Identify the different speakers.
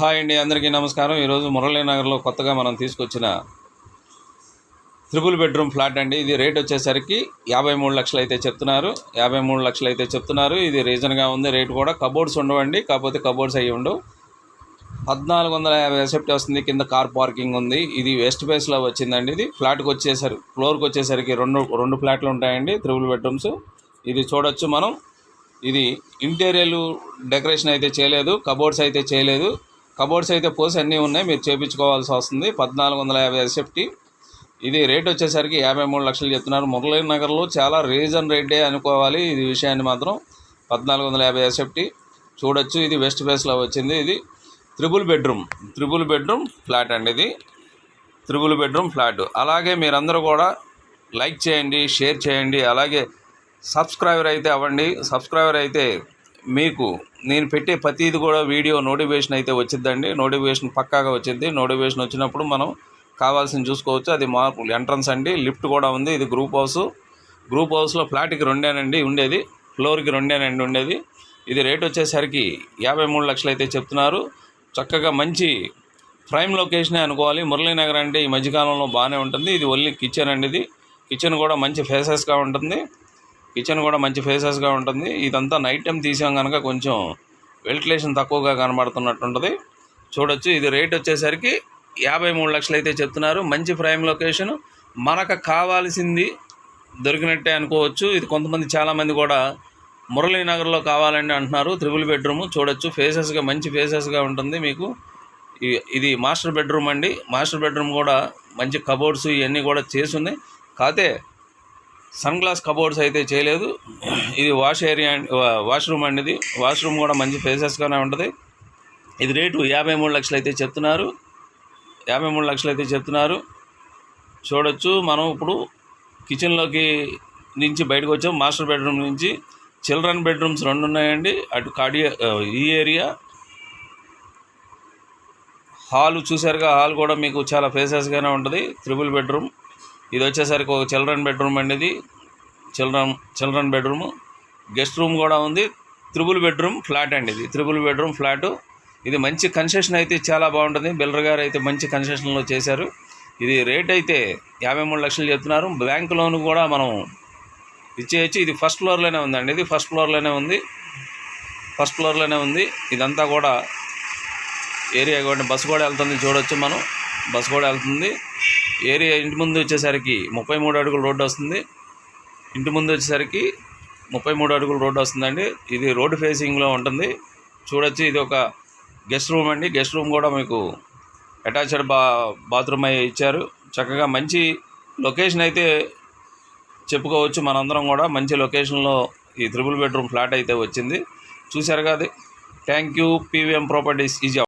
Speaker 1: Hi అండి అందరికీ నమస్కారం. ఈరోజు మురళీనగర్లో కొత్తగా మనం తీసుకొచ్చిన త్రిబుల్ బెడ్రూమ్ ఫ్లాట్ అండి. ఇది రేట్ వచ్చేసరికి యాభై మూడు లక్షలు అయితే చెప్తున్నారు. యాభై మూడు లక్షలు అయితే చెప్తున్నారు. ఇది రీజన్గా ఉంది. రేట్ కూడా కబోర్డ్స్ ఉండవండి. కాకపోతే కబోర్డ్స్ అయ్యి ఉండవు. పద్నాలుగు వందల యాభై ఎసెప్ట్ వస్తుంది. కింద కార్ పార్కింగ్ ఉంది. ఇది వెస్ట్ బేస్లో వచ్చిందండి ఇది. ఫ్లాట్కి వచ్చేసరికి ఫ్లోర్కి వచ్చేసరికి రెండు రెండు ఫ్లాట్లు ఉంటాయండి త్రిబుల్ బెడ్రూమ్స్. ఇది చూడొచ్చు మనం. ఇది ఇంటీరియర్ డెకరేషన్ అయితే చేయలేదు. కబోర్డ్స్ అయితే చేయలేదు. కబోర్డ్స్ అయితే పోసి అన్నీ ఉన్నాయి. మీరు చేపించుకోవాల్సి వస్తుంది. పద్నాలుగు వందల యాభై ఎసెప్టీ ఇది రేట్ వచ్చేసరికి యాభై మూడు లక్షలు చెప్తున్నారు. మురళీనగర్లో చాలా రీజన్ రేటే అనుకోవాలి. ఇది విషయాన్ని మాత్రం పద్నాలుగు వందల యాభై ఎసెప్టీ చూడొచ్చు. ఇది వెస్ట్ ఫేస్లో వచ్చింది. ఇది triple bedroom. Triple bedroom flat అండి ఇది. Triple bedroom flat. అలాగే మీరందరూ కూడా లైక్ చేయండి షేర్ చేయండి. అలాగే సబ్స్క్రైబర్ అయితే అవ్వండి. సబ్స్క్రైబర్ అయితే మీకు నేను పెట్టే ప్రతిది కూడా వీడియో నోటిఫికేషన్ అయితే వచ్చిందండి. నోటిఫికేషన్ పక్కాగా వచ్చింది. నోటిఫికేషన్ వచ్చినప్పుడు మనం కావాల్సింది చూసుకోవచ్చు. అది మార్పు ఎంట్రన్స్ అండి. లిఫ్ట్ కూడా ఉంది. ఇది గ్రూప్ హౌస్. గ్రూప్ హౌస్లో ఫ్లాట్కి రెండేనండి ఉండేది. ఫ్లోర్కి రెండేనండి ఉండేది. ఇది రేట్ వచ్చేసరికి యాభై మూడు లక్షలు అయితే చెప్తున్నారు. చక్కగా మంచి ప్రైమ్ లొకేషనే అనుకోవాలి. మురళీనగర్ అంటే ఈ మధ్యకాలంలో బాగానే ఉంటుంది. ఇది ఓన్లీ కిచెన్ అండి ఇది. కిచెన్ కూడా మంచి ఫేసెస్గా ఉంటుంది. కిచెన్ కూడా మంచి ఫేసెస్గా ఉంటుంది. ఇదంతా నైట్ టైం తీసాం కనుక కొంచెం వెంటిలేషన్ తక్కువగా కనబడుతున్నట్టు ఉంటుంది చూడొచ్చు ఇది రేట్ వచ్చేసరికి యాభై మూడు లక్షలు అయితే చెప్తున్నారు. మంచి ప్రైమ్ లొకేషన్ మనకు కావాల్సింది దొరికినట్టే అనుకోవచ్చు. ఇది కొంతమంది చాలామంది కూడా మురళీనగర్లో కావాలని అంటున్నారు. త్రిబుల్ బెడ్రూమ్ చూడొచ్చు ఫేసెస్గా మంచి ఫేసెస్గా ఉంటుంది మీకు. ఇది మాస్టర్ బెడ్రూమ్ అండి. మాస్టర్ బెడ్రూమ్ కూడా మంచి కబోర్డ్స్ ఇవన్నీ కూడా చేసి ఉన్నాయి కాకపోతే సన్ గ్లాస్ కబోర్డ్స్ అయితే చేయలేదు. ఇది వాష్ ఏరియా వాష్రూమ్ అండి ఇది వాష్రూమ్ కూడా మంచి ఫేసెస్గానే ఉంటుంది. ఇది రేటు యాభై మూడు లక్షలు అయితే చెప్తున్నారు. యాభై మూడు లక్షలు అయితే చెప్తున్నారు. చూడొచ్చు. మనం ఇప్పుడు కిచెన్లోకి నుంచి బయటకు వచ్చాం. మాస్టర్ బెడ్రూమ్ నుంచి. చిల్డ్రన్ బెడ్రూమ్స్ రెండు ఉన్నాయండి. అటు కాడి ఈ ఏరియా. హాల్ చూసారుగా హాల్ కూడా మీకు చాలా ఫేసెస్గానే ఉంటుంది. Triple bedroom. ఇది వచ్చేసరికి ఒక చిల్డ్రన్ బెడ్రూమ్ అండి ఇది. Children children bedroom. Guest room కూడా ఉంది. త్రిబుల్ బెడ్రూమ్ ఫ్లాట్ అండి ఇది. Triple bedroom flat. ఇది మంచి కన్సెషన్ అయితే చాలా బాగుంటుంది. బిల్డర్ గారు అయితే మంచి కన్సెషన్లో చేశారు. ఇది రేట్ అయితే యాభై మూడు లక్షలు చెప్తున్నారు. బ్యాంక్ లోన్ కూడా మనం ఇచ్చేయచ్చు. ఇది ఫస్ట్ ఫ్లోర్లోనే ఉందండి. ఇది ఫస్ట్ ఫ్లోర్లోనే ఉంది. ఫస్ట్ ఫ్లోర్లోనే ఉంది. ఇదంతా కూడా ఏరియా కూడా బస్సు కూడా వెళ్తుంది. చూడొచ్చు మనం. బస్సు కూడా వెళ్తుంది. ఏరియా ఇంటి ముందు వచ్చేసరికి ముప్పై మూడు అడుగుల రోడ్డు వస్తుంది. ఇంటి ముందు వచ్చేసరికి ముప్పై మూడు అడుగుల రోడ్డు వస్తుందండి. ఇది రోడ్డు ఫేసింగ్లో ఉంటుంది. చూడొచ్చు ఇది ఒక గెస్ట్ రూమ్ అండి. గెస్ట్ రూమ్ కూడా మీకు అటాచ్డ్ బా బాత్రూమ్ అయ్యి ఇచ్చారు. చక్కగా మంచి లొకేషన్ అయితే చెప్పుకోవచ్చు మనందరం కూడా. మంచి లొకేషన్లో ఈ త్రిబుల్ బెడ్రూమ్ ఫ్లాట్ అయితే వచ్చింది. చూశారు కదా thank you. PVM properties easy